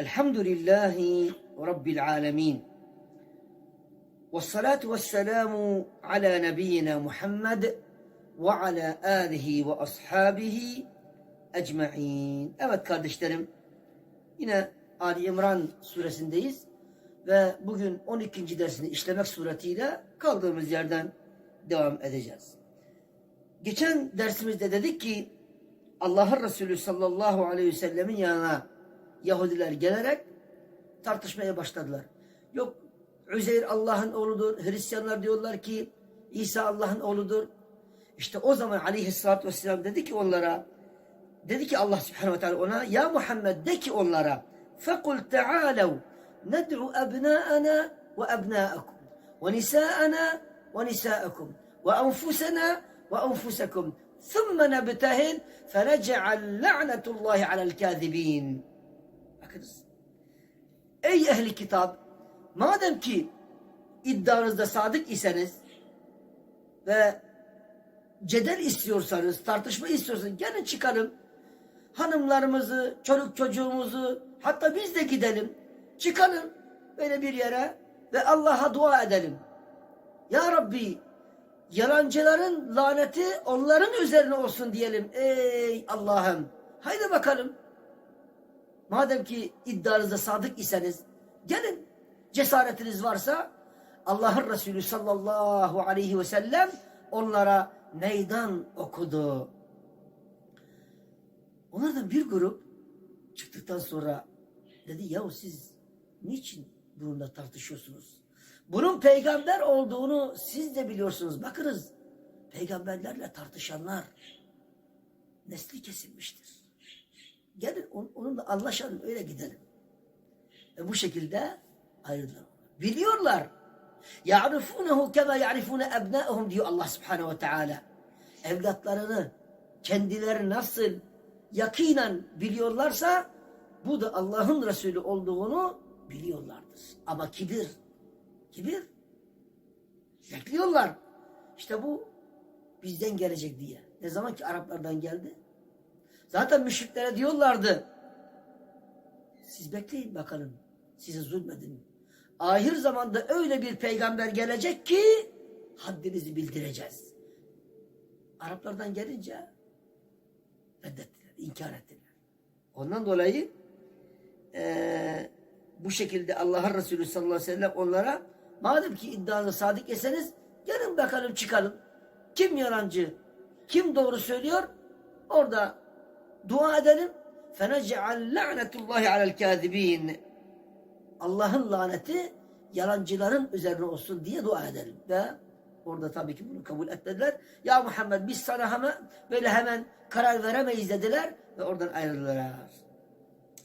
الحمد لله رب العالمين والصلاة والسلام على نبينا محمد وعلى آله وأصحابه ecmaîn. Evet kardeşlerim yine Ali İmran suresindeyiz ve bugün 12. dersini işlemek suretiyle kaldığımız yerden devam edeceğiz. Geçen dersimizde dedik ki Allah'ın Resulü sallallahu aleyhi ve sellemin yanına Yahudiler gelerek tartışmaya başladılar. Yok Üzeyr Allah'ın oğludur. Hristiyanlar diyorlar ki İsa Allah'ın oğludur. İşte o zaman aleyhissalatü vesselam dedi ki onlara dedi ki Allah subhanahu ve teala ona ya Muhammed de ki onlara fekul te'alev ned'u ebnâena ve ebnâekum ve nisâena ve nisâekum ve enfusena ve enfusekum ثُمَّ نَبْتَهِلْ فَنَجْعَلْ لَعْنَةُ اللّٰهِ عَلَى الْكَاذِب۪ينَ Bakınız. Ey ehli kitap madem ki iddianızda sadık iseniz ve cedel istiyorsanız, tartışma istiyorsanız gelin çıkalım. Hanımlarımızı, çocuk çocuğumuzu hatta biz de gidelim. Çıkalım böyle bir yere ve Allah'a dua edelim. Ya Rabbi yalancıların laneti onların üzerine olsun diyelim. Ey Allah'ım. Haydi bakalım. Madem ki iddianızda sadık iseniz gelin. Cesaretiniz varsa Allah'ın Resulü sallallahu aleyhi ve sellem onlara meydan okudu. Onlardan bir grup çıktıktan sonra dedi yahu siz niçin bununla tartışıyorsunuz? Bunun peygamber olduğunu siz de biliyorsunuz. Bakınız peygamberlerle tartışanlar nesli kesilmiştir. Gelin onunla anlaşalım öyle gidelim. Ve bu şekilde ayrıldılar. Biliyorlar. Ya'rifunehu kema ya'rifune ebnâehum diyor Allah subhanehu ve teala. Evlatlarını kendileri nasıl yakinen biliyorlarsa bu da Allah'ın Resulü olduğunu biliyorlardır. Ama kibir, kibir bekliyorlar. İşte bu bizden gelecek diye. Ne zaman ki Araplardan geldi, Zaten müşriklere diyorlardı. Siz bekleyin bakalım. Size zulmedin. Ahir zamanda öyle bir peygamber gelecek ki haddinizi bildireceğiz. Araplardan gelince reddettiler, inkar ettiler. Ondan dolayı eee, bu şekilde Allah'ın Resulü sallallahu aleyhi ve sellem onlara madem ki iddianı sadık eseniz gelin bakalım çıkalım. Kim yalancı, kim doğru söylüyor orada dua edelim. فَنَجْعَلْ لَعْنَةُ اللّٰهِ عَلَى الْكَاذِب۪ينَ Allah'ın laneti yalancıların üzerine olsun diye dua edelim. Ve orada tabii ki bunu kabul etmediler. Ya Muhammed biz sana hemen böyle hemen karar veremeyiz dediler ve oradan ayrıldılar.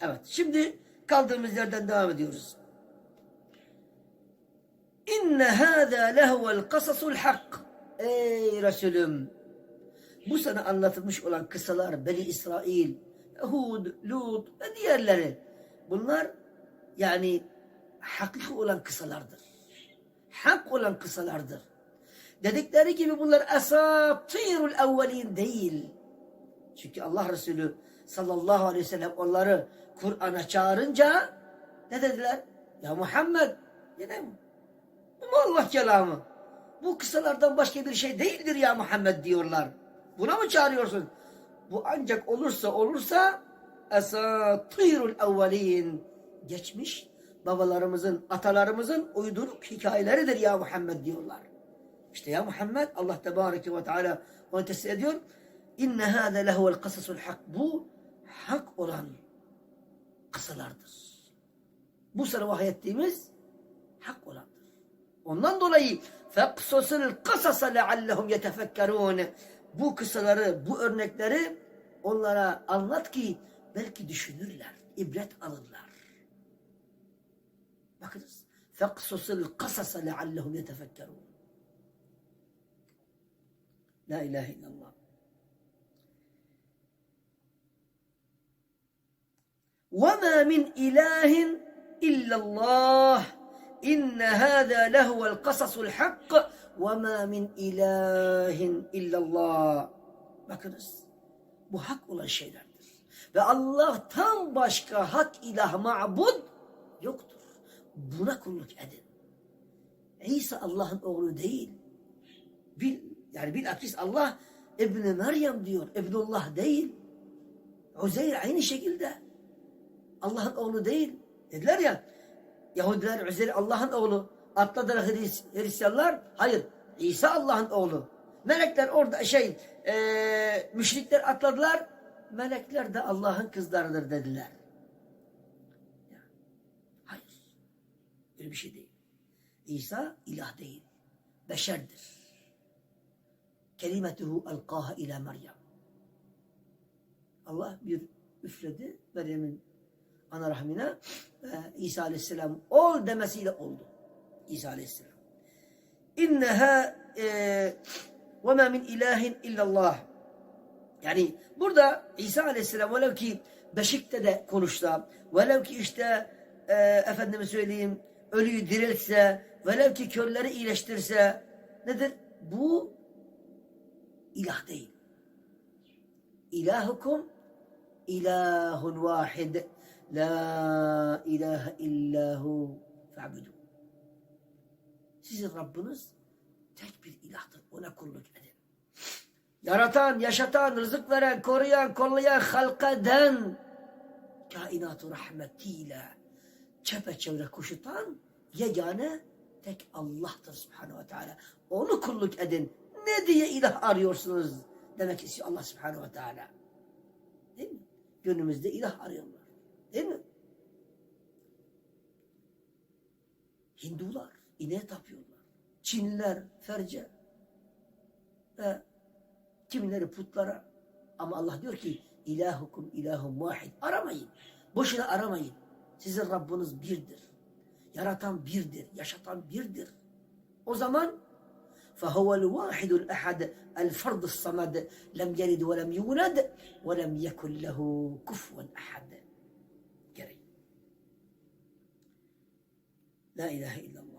Evet şimdi kaldığımız yerden devam ediyoruz. İnne hâzâ lehuvel kasasul hak. Ey Resulüm bu sana anlatılmış olan kısalar Beni İsrail, Hud, Lut ve diğerleri. Bunlar yani hakiki olan kısalardır. Hak olan kısalardır. Dedikleri gibi bunlar esatirul evvelin değil. Çünkü Allah Resulü sallallahu aleyhi ve sellem onları Kur'an'a çağırınca ne dediler? Ya Muhammed yine mi? Bu mu Allah kelamı? Bu kısalardan başka bir şey değildir ya Muhammed diyorlar. Buna mı çağırıyorsun? Bu ancak olursa olursa esatirul evvelin geçmiş babalarımızın, atalarımızın uyduruk hikayeleridir ya Muhammed diyorlar. İşte ya Muhammed Allah Tebareke ve Teala onu teslim ediyor. İnne hâze lehuvel kasasul hak. Bu hak olan kısalardır. Bu sana vahyettiğimiz hak olandır. Ondan dolayı فَقْصُصِ الْقَصَصَ لَعَلَّهُمْ يَتَفَكَّرُونَ Bu kısaları, bu örnekleri onlara anlat ki belki düşünürler, ibret alırlar. Bakınız. فَقْصُصِ الْقَصَصَ لَعَلَّهُمْ يَتَفَكَّرُونَ La ilahe illallah. وَمَا مِنْ إِلَٰهٍ إِلَّا اللّٰهِ إِنَّ هَذَا لَهُوَ الْقَصَصُ الْحَقِّ ve ma min ilahin illallah. Bakınız bu hak olan şeylerdir. Ve Allah'tan başka hak ilah ma'bud yoktur. Buna kulluk edin. İsa Allah'ın oğlu değil. Bil, yani bil bilakis Allah İbni Meryem diyor. İbnullah değil. Uzeyr aynı şekilde. Allah'ın oğlu değil. Dediler ya Yahudiler Uzeyr Allah'ın oğlu. Atladılar Hris, Hristiyanlar. Hayır. İsa Allah'ın oğlu. Melekler orada şey eee müşrikler atladılar. Melekler de Allah'ın kızlarıdır dediler. Hayır. Öyle bir şey değil. İsa ilah değil. Beşerdir. Kelimetuhu alqaha ila Meryem. Allah bir üfledi Meryem'in ana rahmine ve İsa aleyhisselam ol demesiyle oldu. İsa aleyhisselam. İnneha e, ve ma min ilahin illallah. Yani burada İsa aleyhisselam velev ki Beşik'te de konuşsa, velev ki işte e, efendime söyleyeyim ölüyü diriltse, velev ki körleri iyileştirse nedir? Bu ilah değil. İlahukum ilahun vahid. La ilahe illahu fa'budu. Sizin Rabbiniz tek bir ilahtır. Ona kulluk edin. Yaratan, yaşatan, rızık veren, koruyan, kollayan, halka eden, kainatı rahmetiyle çepeçevre kuşatan yegane tek Allah'tır subhanehu ve teala. Onu kulluk edin. Ne diye ilah arıyorsunuz demek istiyor Allah subhanehu ve teala. Değil mi? Gönlümüzde ilah arıyorlar. Değil mi? Hindular ineğe tapıyorlar. Çinliler ferce ve kimileri putlara. Ama Allah diyor ki ilahukum ilahum vahid. Aramayın. Boşuna aramayın. Sizin Rabbiniz birdir. Yaratan birdir. Yaşatan birdir. O zaman فهو الواحد الأحد الفرد الصمد لم يلد ولم يولد ولم يكن له كفوا أحد gereği. La ilahe illallah.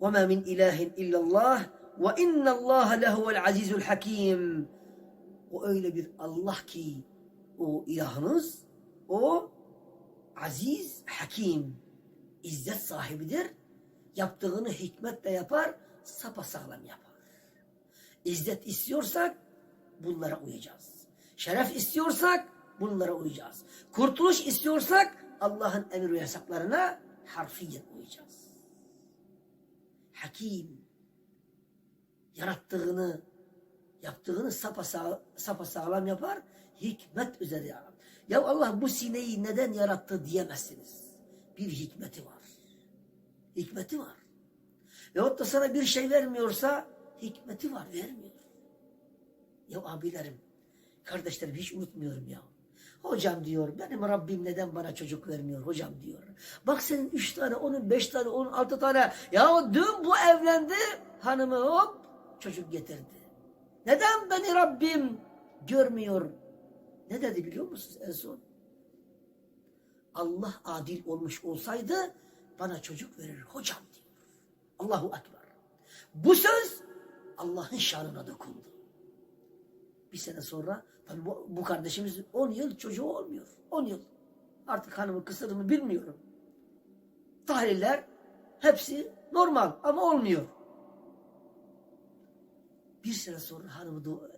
وما من إله إلا الله وإن الله لهو العزيز الحكيم o öyle bir Allah ki o ilahınız o aziz hakim izzet sahibidir yaptığını hikmetle yapar sapasağlam yapar İzzet istiyorsak bunlara uyacağız şeref istiyorsak bunlara uyacağız kurtuluş istiyorsak Allah'ın emir ve yasaklarına harfiyen uyacağız hakim yarattığını yaptığını sapasağ, sapasağlam yapar hikmet üzere yarar. Ya Allah bu sineği neden yarattı diyemezsiniz. Bir hikmeti var. Hikmeti var. Veyahut da sana bir şey vermiyorsa hikmeti var vermiyor. Ya abilerim, kardeşlerim hiç unutmuyorum ya. Hocam diyor benim Rabbim neden bana çocuk vermiyor hocam diyor. Bak senin üç tane, onun beş tane, onun altı tane. Ya dün bu evlendi hanımı hop çocuk getirdi. Neden beni Rabbim görmüyor? Ne dedi biliyor musunuz en son? Allah adil olmuş olsaydı bana çocuk verir hocam diyor. Allahu Ekber. Bu söz Allah'ın şanına dokundu. Bir sene sonra tabii bu, bu kardeşimiz 10 yıl çocuğu olmuyor. 10 yıl. Artık hanımı kısırdı mı bilmiyorum. Tahliller hepsi normal ama olmuyor. Bir sene sonra hanımı doğ-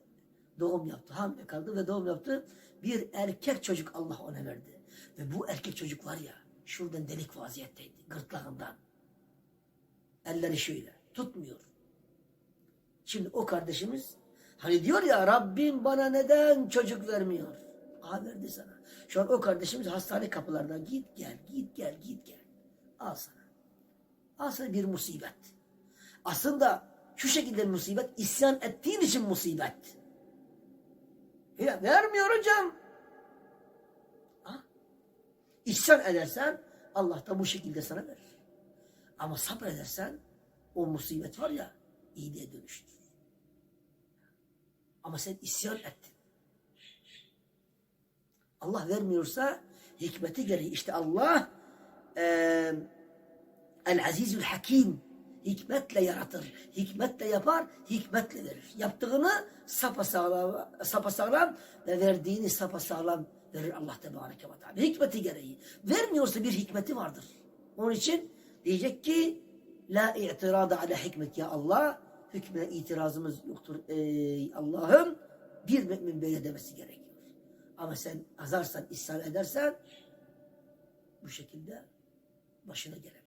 doğum yaptı. Hamile kaldı ve doğum yaptı. Bir erkek çocuk Allah ona verdi. Ve bu erkek çocuk var ya şuradan delik vaziyetteydi. Gırtlağından. Elleri şöyle. Tutmuyor. Şimdi o kardeşimiz hani diyor ya Rabbim bana neden çocuk vermiyor? Aa verdi sana. Şu an o kardeşimiz hastane kapılarından git gel git gel git gel. Al sana. Al sana bir musibet. Aslında şu şekilde musibet isyan ettiğin için musibet. Ya vermiyor hocam. Ha? İsyan edersen Allah da bu şekilde sana verir. Ama sabredersen o musibet var ya iyiliğe dönüşür. Ama sen isyan ettin. Allah vermiyorsa hikmeti gereği işte Allah eee El Azizül Hakim hikmetle yaratır. Hikmetle yapar, hikmetle verir. Yaptığını sapasağlam, sapasağlam ve verdiğini sapasağlam verir Allah Tebareke ve Teala. Hikmeti gereği. Vermiyorsa bir hikmeti vardır. Onun için diyecek ki La i'tirada ala hikmet ya Allah. Hükmüne itirazımız yoktur ey Allah'ım. Bir mümin böyle demesi gerekiyor. Ama sen azarsan, ishal edersen bu şekilde başına gelir.